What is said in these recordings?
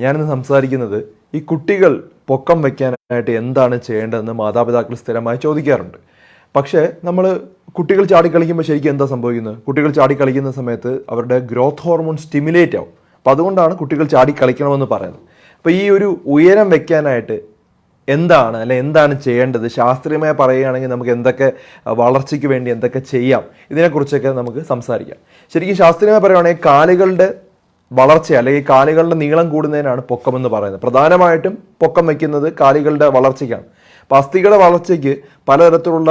ഞാനിന്ന് സംസാരിക്കുന്നത് ഈ കുട്ടികൾ പൊക്കം വയ്ക്കാനായിട്ട് എന്താണ് ചെയ്യേണ്ടതെന്ന് മാതാപിതാക്കൾ സ്ഥിരമായി ചോദിക്കാറുണ്ട്. പക്ഷേ നമ്മൾ കുട്ടികൾ ചാടിക്കളിക്കുമ്പോൾ ശരിക്കും എന്താ സംഭവിക്കുന്നത്? കുട്ടികൾ ചാടിക്കളിക്കുന്ന സമയത്ത് അവരുടെ ഗ്രോത്ത് ഹോർമോൺ സ്റ്റിമുലേറ്റ് ആവും. അപ്പം അതുകൊണ്ടാണ് കുട്ടികൾ ചാടിക്കളിക്കണമെന്ന് പറയുന്നത്. അപ്പോൾ ഈ ഒരു ഉയരം വെക്കാനായിട്ട് എന്താണ് അല്ലെ എന്താണ് ചെയ്യേണ്ടത്? ശാസ്ത്രീയമായി പറയുകയാണെങ്കിൽ നമുക്ക് എന്തൊക്കെ വളർച്ചയ്ക്ക് വേണ്ടി എന്തൊക്കെ ചെയ്യാം? ഇതിനെക്കുറിച്ചൊക്കെ നമുക്ക് സംസാരിക്കാം. ശരിക്കും ശാസ്ത്രീയമായി പറയുകയാണെങ്കിൽ കാലുകളുടെ വളർച്ച അല്ലെങ്കിൽ കാലുകളുടെ നീളം കൂടുന്നതിനാണ് പൊക്കം എന്ന് പറയുന്നത്. പ്രധാനമായിട്ടും പൊക്കം വയ്ക്കുന്നത് കാലുകളുടെ വളർച്ചയ്ക്കാണ്. അപ്പോൾ അസ്ഥികളുടെ വളർച്ചയ്ക്ക് പലതരത്തിലുള്ള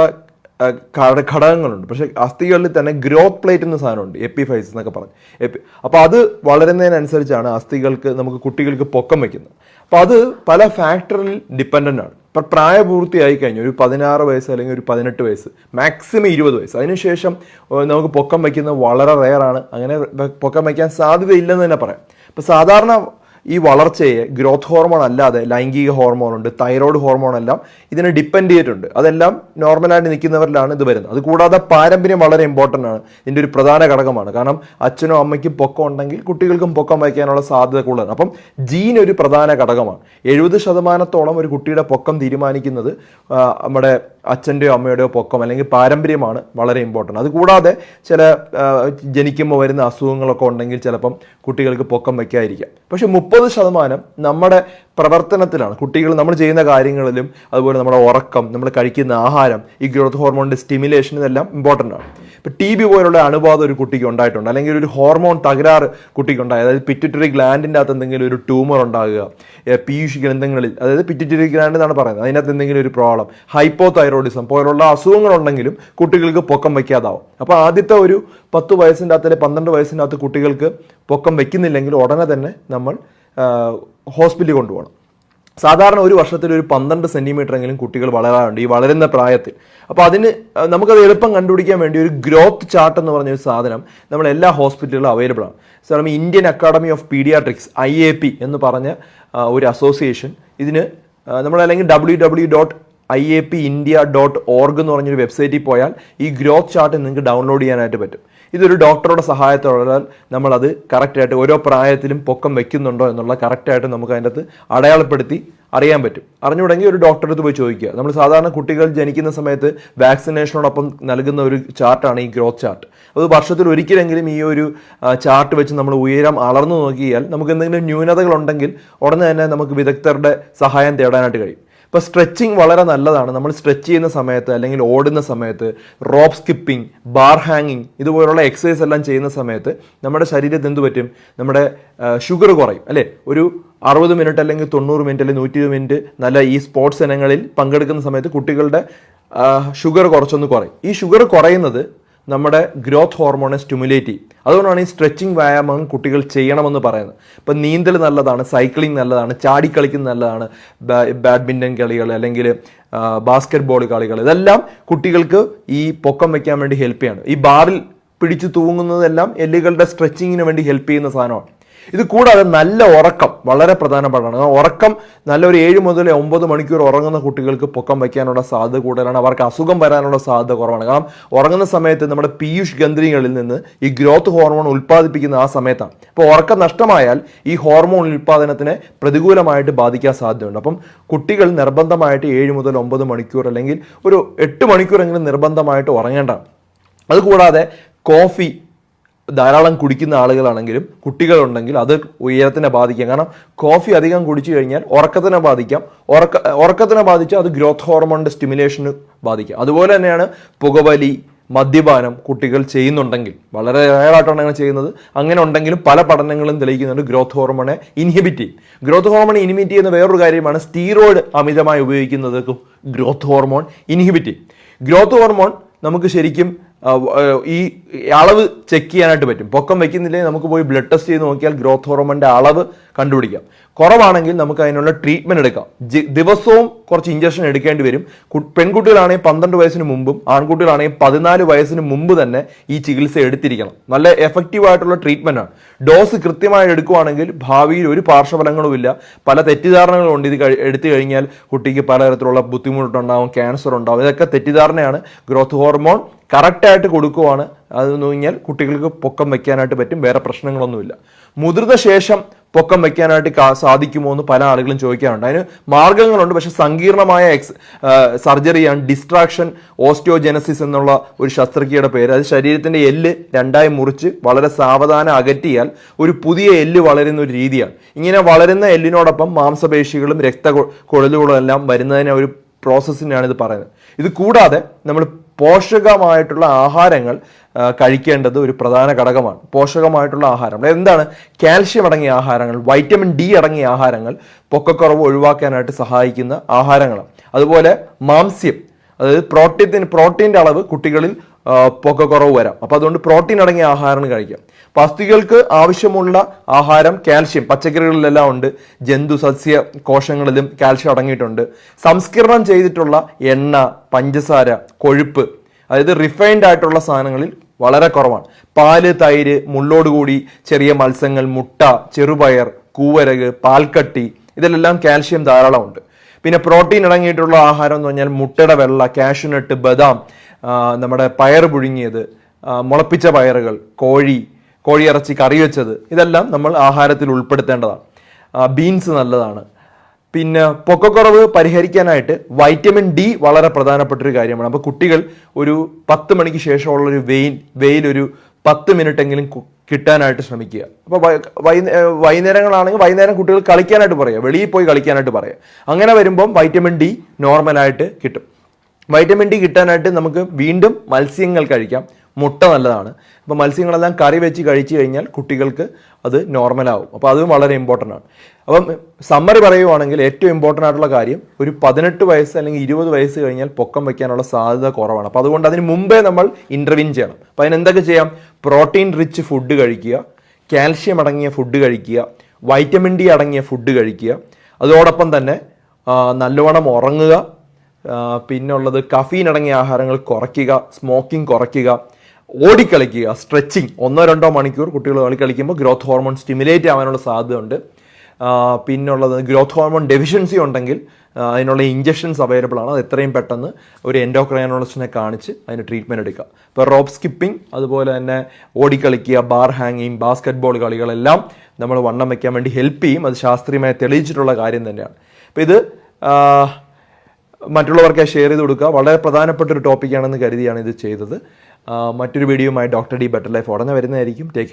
ഘടകങ്ങളുണ്ട്. പക്ഷേ അസ്ഥികളിൽ തന്നെ ഗ്രോത്ത് പ്ലേറ്റ് എന്ന സാധനമുണ്ട് എപ്പിഫൈസ് എന്നൊക്കെ പറഞ്ഞു. എപ്പി അപ്പോൾ അത് വളരുന്നതിനനുസരിച്ചാണ് അസ്ഥികൾക്ക് നമുക്ക് കുട്ടികൾക്ക് പൊക്കം വയ്ക്കുന്നത്. അപ്പോൾ അത് പല ഫാക്ടറിൽ ഡിപ്പെൻഡന്റ് ആണ്. ഇപ്പം പ്രായപൂർത്തിയായി കഴിഞ്ഞു. ഒരു പതിനാറ് വയസ്സ് അല്ലെങ്കിൽ ഒരു പതിനെട്ട് വയസ്സ്. മാക്സിമം ഇരുപത് വയസ്സ്. അതിനുശേഷം നമുക്ക് പൊക്കം വയ്ക്കുന്നത് വളരെ റെയറാണ് അങ്ങനെ പൊക്കം വയ്ക്കാൻ സാധ്യതയില്ലെന്ന് തന്നെ പറയാം. ഇപ്പം സാധാരണ ഈ വളർച്ചയെ ഗ്രോത്ത് ഹോർമോൺ അല്ലാതെ ലൈംഗിക ഹോർമോൺ ഉണ്ട് തൈറോയ്ഡ് ഹോർമോൺ എല്ലാം ഇതിനെ ഡിപ്പെൻഡ് ചെയ്തിട്ടുണ്ട്. അതെല്ലാം നോർമലായിട്ട് നിൽക്കുന്നവരിലാണ് ഇത് വരുന്നത്. അതുകൂടാതെ പാരമ്പര്യം വളരെ ഇമ്പോർട്ടന്റ് ആണ്. ഇതിന്റെ ഒരു പ്രധാന ഘടകമാണ്. കാരണം അച്ഛനോ അമ്മയ്ക്കും പൊക്കം ഉണ്ടെങ്കിൽ കുട്ടികൾക്കും പൊക്കം വയ്ക്കാനുള്ള സാധ്യത കൂടുതലാണ്. അപ്പം ജീൻ ഒരു പ്രധാന ഘടകമാണ്. എഴുപത് ശതമാനത്തോളം ഒരു കുട്ടിയുടെ പൊക്കം തീരുമാനിക്കുന്നത് നമ്മുടെ അച്ഛന്റെയോ അമ്മയുടെയോ പൊക്കം അല്ലെങ്കിൽ പാരമ്പര്യമാണ് വളരെ ഇമ്പോർട്ടന്റ് അതുകൂടാതെ ചില ജനിക്കുമ്പോൾ വരുന്ന അസുഖങ്ങളൊക്കെ ഉണ്ടെങ്കിൽ ചിലപ്പം കുട്ടികൾക്ക് പൊക്കം വയ്ക്കാതിരിക്കാം. പക്ഷേ മുപ്പത് ശതമാനം നമ്മുടെ പ്രവർത്തനത്തിലാണ്. കുട്ടികൾ നമ്മൾ ചെയ്യുന്ന കാര്യങ്ങളിലും അതുപോലെ നമ്മുടെ ഉറക്കം നമ്മൾ കഴിക്കുന്ന ആഹാരം ഈ ഗ്രോത്ത് ഹോർമോണിന്റെ സ്റ്റിമുലേഷൻ ഇതെല്ലാം ഇമ്പോർട്ടന്റ് ആണ്. ഇപ്പം ടി ബി പോലുള്ള അണുബാധ ഒരു കുട്ടിക്ക് ഉണ്ടായിട്ടുണ്ട്. അല്ലെങ്കിൽ ഒരു ഹോർമോൺ തകരാറ് കുട്ടിക്ക് ഉണ്ടായി. അതായത് പിറ്റുറ്ററി ഗ്ലാൻഡിന്റെ അകത്ത് എന്തെങ്കിലും ഒരു ട്യൂമർ ഉണ്ടാകുക പീയൂഷ് ഗ്രന്ഥങ്ങളിൽ അതായത് പിറ്റുറ്ററി ഗ്ലാൻഡ് എന്നാണ് പറയുന്നത്. അതിനകത്ത് എന്തെങ്കിലും ഒരു പ്രോബ്ലം ഹൈപ്പോ തൈറോയിഡിസം പോലുള്ള അസുഖങ്ങളുണ്ടെങ്കിലും കുട്ടികൾക്ക് പൊക്കം വയ്ക്കാതാവും. അപ്പോൾ ആദ്യത്തെ ഒരു പത്ത് വയസ്സിന്റെ അകത്ത് പന്ത്രണ്ട് വയസ്സിന്റെ അകത്ത് കുട്ടികൾക്ക് പൊക്കം വയ്ക്കുന്നില്ലെങ്കിൽ ഉടനെ തന്നെ നമ്മൾ ഹോസ്പിറ്റലിൽ കൊണ്ടുപോകണം. സാധാരണ ഒരു വർഷത്തിൽ ഒരു പന്ത്രണ്ട് സെന്റിമീറ്റർ എങ്കിലും കുട്ടികൾ വളരാറുണ്ട് ഈ വളരുന്ന പ്രായത്തിൽ. അപ്പോൾ അതിന് നമുക്കത് എളുപ്പം കണ്ടുപിടിക്കാൻ വേണ്ടി ഒരു ഗ്രോത്ത് ചാർട്ട് എന്ന് പറഞ്ഞ ഒരു സാധനം നമ്മൾ എല്ലാ ഹോസ്പിറ്റലുകളിലും അവൈലബിൾ ആണ്. Sir Indian Academy of Pediatrics I A P എന്ന് പറഞ്ഞ ഒരു അസോസിയേഷൻ ഇതിന് നമ്മൾ അല്ലെങ്കിൽ W W dot I A P India dot org എന്ന് പറഞ്ഞൊരു വെബ്സൈറ്റിൽ പോയാൽ ഈ ഗ്രോത്ത് ചാർട്ട് നിങ്ങൾക്ക് ഡൗൺലോഡ് ചെയ്യാനായിട്ട് പറ്റും. ഇതൊരു ഡോക്ടറുടെ സഹായത്തോടെ നമ്മളത് കറക്റ്റായിട്ട് ഓരോ പ്രായത്തിലും പൊക്കം വെക്കുന്നുണ്ടോ എന്നുള്ള കറക്റ്റായിട്ട് നമുക്ക് അതിന്റെ അടയാളപ്പെടുത്തി അറിയാൻ പറ്റും. അറിഞ്ഞുകൂടെങ്കിൽ ഒരു ഡോക്ടറെ അടുത്ത് പോയി ചോദിക്കുക. നമ്മൾ സാധാരണ കുട്ടികൾ ജനിക്കുന്ന സമയത്ത് വാക്സിനേഷനോടൊപ്പം നൽകുന്ന ഒരു ചാർട്ടാണ് ഈ ഗ്രോത്ത് ചാർട്ട്. അത് വർഷത്തിൽ ഒരിക്കലെങ്കിലും ഈ ഒരു ചാർട്ട് വെച്ച് നമ്മൾ ഉയരം അളർന്നു നോക്കിയാൽ നമുക്ക് എന്തെങ്കിലും ന്യൂനതകളുണ്ടെങ്കിൽ ഉടനെ തന്നെ നമുക്ക് വിദഗ്ധരുടെ സഹായം തേടാനായിട്ട് കഴിയും. ഇപ്പോൾ സ്ട്രെച്ചിങ് വളരെ നല്ലതാണ്. നമ്മൾ സ്ട്രെച്ച് ചെയ്യുന്ന സമയത്ത് അല്ലെങ്കിൽ ഓടുന്ന സമയത്ത് റോപ്പ് സ്കിപ്പിംഗ് ബാർ ഹാങ്ങിങ് ഇതുപോലുള്ള എക്സസൈസ് എല്ലാം ചെയ്യുന്ന സമയത്ത് നമ്മുടെ ശരീരത്തിൽ എന്ത് പറ്റും? നമ്മുടെ ഷുഗർ കുറയും അല്ലേ? ഒരു അറുപത് മിനിറ്റ് അല്ലെങ്കിൽ തൊണ്ണൂറ് മിനിറ്റ് അല്ലെങ്കിൽ നൂറ്റി മിനിറ്റ് നല്ല ഈ സ്പോർട്സ് ഇനങ്ങളിൽ പങ്കെടുക്കുന്ന സമയത്ത് കുട്ടികളുടെ ഷുഗർ കുറച്ചൊന്ന് കുറയും. ഈ ഷുഗർ കുറയുന്നത് നമ്മുടെ ഗ്രോത്ത് ഹോർമോണെ സ്റ്റിമുലേറ്റ് ചെയ്യും. അതുകൊണ്ടാണ് ഈ സ്ട്രെച്ചിങ് വ്യായാമം കുട്ടികൾ ചെയ്യണമെന്ന് പറയുന്നത്. ഇപ്പം നീന്തൽ നല്ലതാണ് സൈക്ലിംഗ് നല്ലതാണ് ചാടിക്കളിക്കുന്ന നല്ലതാണ് ബാഡ്മിന്റൺ കളികൾ അല്ലെങ്കിൽ ബാസ്ക്കറ്റ് ബോൾ കളികൾ. ഇതെല്ലാം കുട്ടികൾക്ക് ഈ പൊക്കം വയ്ക്കാൻ വേണ്ടി ഹെൽപ്പ് ചെയ്യാണ്. ഈ ബാറിൽ പിടിച്ചു തൂങ്ങുന്നതെല്ലാം എല്ലുകളുടെ സ്ട്രെച്ചിങ്ങിന് വേണ്ടി ഹെൽപ്പ് ചെയ്യുന്ന സാധനമാണ്. ഇത് കൂടാതെ നല്ല ഉറക്കം വളരെ പ്രധാനപ്പെട്ടാണ് ഉറക്കം നല്ല ഒരു ഏഴ് മുതൽ ഒമ്പത് മണിക്കൂർ ഉറങ്ങുന്ന കുട്ടികൾക്ക് പൊക്കം വയ്ക്കാനുള്ള സാധ്യത കൂടുതലാണ്. അവർക്ക് അസുഖം വരാനുള്ള സാധ്യത കുറവാണ്. കാരണം ഉറങ്ങുന്ന സമയത്ത് നമ്മുടെ പീയൂഷ് ഗന്ധികളിൽ നിന്ന് ഈ ഗ്രോത്ത് ഹോർമോൺ ഉൽപ്പാദിപ്പിക്കുന്ന ആ സമയത്താണ്. അപ്പോൾ ഉറക്കം നഷ്ടമായാൽ ഈ ഹോർമോൺ ഉൽപ്പാദനത്തിനെ പ്രതികൂലമായിട്ട് ബാധിക്കാൻ സാധ്യതയുണ്ട്. അപ്പം കുട്ടികൾ നിർബന്ധമായിട്ട് ഏഴ് മുതൽ ഒമ്പത് മണിക്കൂർ അല്ലെങ്കിൽ ഒരു എട്ട് മണിക്കൂറെങ്കിലും നിർബന്ധമായിട്ട് ഉറങ്ങേണ്ട അതുകൂടാതെ കോഫി ധാരാളം കുടിക്കുന്ന ആളുകളാണെങ്കിലും കുട്ടികളുണ്ടെങ്കിൽ അത് ഉയരത്തിനെ ബാധിക്കാം. കാരണം കോഫി അധികം കുടിച്ചു കഴിഞ്ഞാൽ ഉറക്കത്തിനെ ബാധിക്കാം. ഉറക്ക ഉറക്കത്തിനെ ബാധിച്ചാൽ അത് ഗ്രോത്ത് ഹോർമോണിന്റെ സ്റ്റിമുലേഷന് ബാധിക്കാം. അതുപോലെ തന്നെയാണ് പുകവലി മദ്യപാനം കുട്ടികൾ ചെയ്യുന്നുണ്ടെങ്കിൽ. വളരെ റയറായിട്ടാണ് അങ്ങനെ ചെയ്യുന്നത്. അങ്ങനെ ഉണ്ടെങ്കിലും പല പഠനങ്ങളും തെളിയിക്കുന്നുണ്ട് ഗ്രോത്ത് ഹോർമോണെ ഇൻഹിബിറ്റ് ചെയ്യും. ഗ്രോത്ത് ഹോർമോൺ ഇൻഹിബിറ്റ് ചെയ്യുന്ന വേറൊരു കാര്യമാണ് സ്റ്റീറോയിഡ് അമിതമായി ഉപയോഗിക്കുന്നതൊക്കെ ഗ്രോത്ത് ഹോർമോൺ ഇൻഹിബിറ്റ് ചെയ്യും. ഗ്രോത്ത് ഹോർമോൺ നമുക്ക് ശരിക്കും ഈ അളവ് ചെക്ക് ചെയ്യാനായിട്ട് പറ്റും. പൊക്കം വെക്കുന്നില്ലെങ്കിൽ നമുക്ക് പോയി ബ്ലഡ് ടെസ്റ്റ് ചെയ്ത് നോക്കിയാൽ ഗ്രോത്ത് ഹോർമോണിന്റെ അളവ് കണ്ടുപിടിക്കാം. കുറവാണെങ്കിൽ നമുക്ക് അതിനുള്ള ട്രീറ്റ്മെന്റ് എടുക്കാം. ദിവസവും കുറച്ച് ഇഞ്ചക്ഷൻ എടുക്കേണ്ടി വരും. പെൺകുട്ടികളാണെങ്കിൽ പന്ത്രണ്ട് വയസ്സിന് മുമ്പും ആൺകുട്ടികളാണെങ്കിൽ പതിനാല് വയസ്സിന് മുമ്പ് തന്നെ ഈ ചികിത്സ എടുത്തിരിക്കണം. നല്ല എഫക്റ്റീവ് ആയിട്ടുള്ള ട്രീറ്റ്മെന്റ് ആണ്. ഡോസ് കൃത്യമായി എടുക്കുവാണെങ്കിൽ ഭാവിയിൽ ഒരു പാർശ്വഫലങ്ങളുമില്ല. പല തെറ്റിദ്ധാരണകളും ഉണ്ട്. ഇത് എടുത്തു കഴിഞ്ഞാൽ കുട്ടിക്ക് പലതരത്തിലുള്ള ബുദ്ധിമുട്ടുണ്ടാവും ക്യാൻസർ ഉണ്ടാവും. ഇതൊക്കെ തെറ്റിദ്ധാരണയാണ്. ഗ്രോത്ത് ഹോർമോൺ കറക്റ്റായിട്ട് കൊടുക്കുവാണ്. അതെന്ന് കഴിഞ്ഞാൽ കുട്ടികൾക്ക് പൊക്കം വയ്ക്കാനായിട്ട് പറ്റും. വേറെ പ്രശ്നങ്ങളൊന്നുമില്ല. മുതിർന്ന ശേഷം പൊക്കം വെക്കാനായിട്ട് സാധിക്കുമോ എന്ന് പല ആളുകളും ചോദിക്കാറുണ്ട്. അതിന് മാർഗങ്ങളുണ്ട്. പക്ഷെ സങ്കീർണമായ എക്സ് സർജറിയാണ് ഡിസ്ട്രാക്ഷൻ ഓസ്റ്റിയോജെനസിസ് എന്നുള്ള ഒരു ശസ്ത്രക്രിയയുടെ പേര്. അത് ശരീരത്തിന്റെ എല്ല് രണ്ടായി മുറിച്ച് വളരെ സാവധാനം അകറ്റിയാൽ ഒരു പുതിയ എല്ല് വളരുന്ന ഒരു രീതിയാണ്. ഇങ്ങനെ വളരുന്ന എല്ലിനോടൊപ്പം മാംസപേശികളും രക്ത കൊഴലുകളും എല്ലാം വരുന്നതിനെ ഒരു പ്രോസസ്സിനാണ് ഇത് പറയുന്നത്. ഇത് കൂടാതെ നമ്മൾ പോഷകമായിട്ടുള്ള ആഹാരങ്ങൾ കഴിക്കേണ്ടത് ഒരു പ്രധാന ഘടകമാണ്. പോഷകമായിട്ടുള്ള ആഹാരം. എന്താണ്? കാൽഷ്യം അടങ്ങിയ ആഹാരങ്ങൾ വൈറ്റമിൻ ഡി അടങ്ങിയ ആഹാരങ്ങൾ പൊക്കക്കുറവ് ഒഴിവാക്കാനായിട്ട് സഹായിക്കുന്ന ആഹാരങ്ങളാണ്. അതുപോലെ മാംസ്യം അതായത് പ്രോട്ടീൻ പ്രോട്ടീന്റെ അളവ് കുട്ടികളിൽ പൊക്കക്കുറവ് വരാം. അപ്പോൾ അതുകൊണ്ട് പ്രോട്ടീൻ അടങ്ങിയ ആഹാരം കഴിക്കാം പസ്തികൾക്ക് ആവശ്യമുള്ള ആഹാരം കാൽഷ്യം. പച്ചക്കറികളിലെല്ലാം ഉണ്ട്. ജന്തു സസ്യ കോശങ്ങളിലും കാൽഷ്യം അടങ്ങിയിട്ടുണ്ട്. സംസ്കരണം ചെയ്തിട്ടുള്ള എണ്ണ പഞ്ചസാര കൊഴുപ്പ് അതായത് റിഫൈൻഡ് ആയിട്ടുള്ള സാധനങ്ങളിൽ വളരെ കുറവാണ്. പാൽ തൈര് മുള്ളോടുകൂടി ചെറിയ മത്സ്യങ്ങൾ മുട്ട ചെറുപയർ കൂവരക് പാൽക്കട്ടി ഇതിലെല്ലാം കാൽഷ്യം ധാരാളമുണ്ട്. പിന്നെ പ്രോട്ടീൻ അടങ്ങിയിട്ടുള്ള ആഹാരം എന്ന് പറഞ്ഞാൽ മുട്ടയുടെ വെള്ള കാഷ്യൂനട്ട് ബദാം നമ്മുടെ പയർ പുഴുങ്ങിയത് മുളപ്പിച്ച പയറുകൾ കോഴി കോഴിയിറച്ചി കറി വെച്ചത് ഇതെല്ലാം നമ്മൾ ആഹാരത്തിൽ ഉൾപ്പെടുത്തേണ്ടതാണ്. ബീൻസ് നല്ലതാണ്. പിന്നെ പൊക്കക്കുറവ് പരിഹരിക്കാനായിട്ട് വൈറ്റമിൻ ഡി വളരെ പ്രധാനപ്പെട്ട ഒരു കാര്യമാണ്. അപ്പോൾ കുട്ടികൾ ഒരു പത്ത് മണിക്ക് ശേഷമുള്ള ഒരു വെയിൽ വെയിൽ ഒരു പത്ത് മിനിറ്റ് എങ്കിലും കിട്ടാനായിട്ട് ശ്രമിക്കുക. അപ്പോൾ വൈകുന്നേരങ്ങളാണെങ്കിൽ വൈകുന്നേരം കുട്ടികൾ കളിക്കാനായിട്ട് പറയുക വെളിയിൽ പോയി കളിക്കാനായിട്ട് പറയുക അങ്ങനെ വരുമ്പം വൈറ്റമിൻ ഡി നോർമലായിട്ട് കിട്ടും. വൈറ്റമിൻ ഡി കിട്ടാനായിട്ട് നമുക്ക് വീണ്ടും മത്സ്യങ്ങൾ കഴിക്കാം. മുട്ട നല്ലതാണ്. അപ്പോൾ മത്സ്യങ്ങളെല്ലാം കറി വെച്ച് കഴിച്ചു കഴിഞ്ഞാൽ കുട്ടികൾക്ക് അത് നോർമലാവും അപ്പോൾ അതും വളരെ ഇമ്പോർട്ടന്റ് ആണ്. അപ്പം സമ്മറി പറയുവാണെങ്കിൽ ഏറ്റവും ഇമ്പോർട്ടന്റ് ആയിട്ടുള്ള കാര്യം ഒരു പതിനെട്ട് വയസ്സ് അല്ലെങ്കിൽ ഇരുപത് വയസ്സ് കഴിഞ്ഞാൽ പൊക്കം വയ്ക്കാനുള്ള സാധ്യത കുറവാണ്. അപ്പോൾ അതുകൊണ്ട് അതിന് മുമ്പേ നമ്മൾ ഇന്റർവ്യൂ ചെയ്യണം. അപ്പോൾ അതിനെന്തൊക്കെ ചെയ്യാം? പ്രോട്ടീൻ റിച്ച് ഫുഡ് കഴിക്കുക കാൽഷ്യം അടങ്ങിയ ഫുഡ് കഴിക്കുക വൈറ്റമിൻ ഡി അടങ്ങിയ ഫുഡ് കഴിക്കുക. അതോടൊപ്പം തന്നെ നല്ലവണ്ണം ഉറങ്ങുക പിന്നെ പിന്നുള്ളത് കഫീൻ അടങ്ങിയ ആഹാരങ്ങൾ കുറയ്ക്കുക സ്മോക്കിംഗ് കുറയ്ക്കുക ഓടിക്കളിക്കുക സ്ട്രെച്ചിങ് ഒന്നോ രണ്ടോ മണിക്കൂർ കുട്ടികൾ കളി കളിക്കുമ്പോൾ ഗ്രോത്ത് ഹോർമോൺ സ്റ്റിമുലേറ്റ് ആവാനുള്ള സാധ്യതയുണ്ട്. പിന്നുള്ളത് ഗ്രോത്ത് ഹോർമോൺ ഡെഫിഷ്യൻസി ഉണ്ടെങ്കിൽ അതിനുള്ള ഇഞ്ചക്ഷൻസ് അവൈലബിൾ ആണ്. അത് എത്രയും പെട്ടെന്ന് ഒരു എൻഡോക്രൈനോളജിസ്റ്റിനെ കാണിച്ച് അതിന് ട്രീറ്റ്മെന്റ് എടുക്കുക. ഇപ്പോൾ റോപ്പ് സ്കിപ്പിംഗ് അതുപോലെ തന്നെ ഓടിക്കളിക്കുക ബാർ ഹാങ്ങിങ് ബാസ്ക്കറ്റ് ബോൾ കളികളെല്ലാം നമ്മൾ വണ്ണം വയ്ക്കാൻ വേണ്ടി ഹെൽപ്പ് ചെയ്യും. അത് ശാസ്ത്രീയമായി തെളിയിച്ചിട്ടുള്ള കാര്യം തന്നെയാണ്. അപ്പോൾ ഇത് മറ്റുള്ളവർക്ക് ഷെയർ ചെയ്ത് കൊടുക്കുക. വളരെ പ്രധാനപ്പെട്ട ഒരു ടോപ്പിക്കാണെന്ന് കരുതിയാണ് ഇത് ചെയ്തത്. മറ്റൊരു വീഡിയോയുമായി ഡോക്ടർ ഡി ബെറ്റർ ലൈഫ് ഉടനെ വരുന്നതായിരിക്കും. ടേക്ക്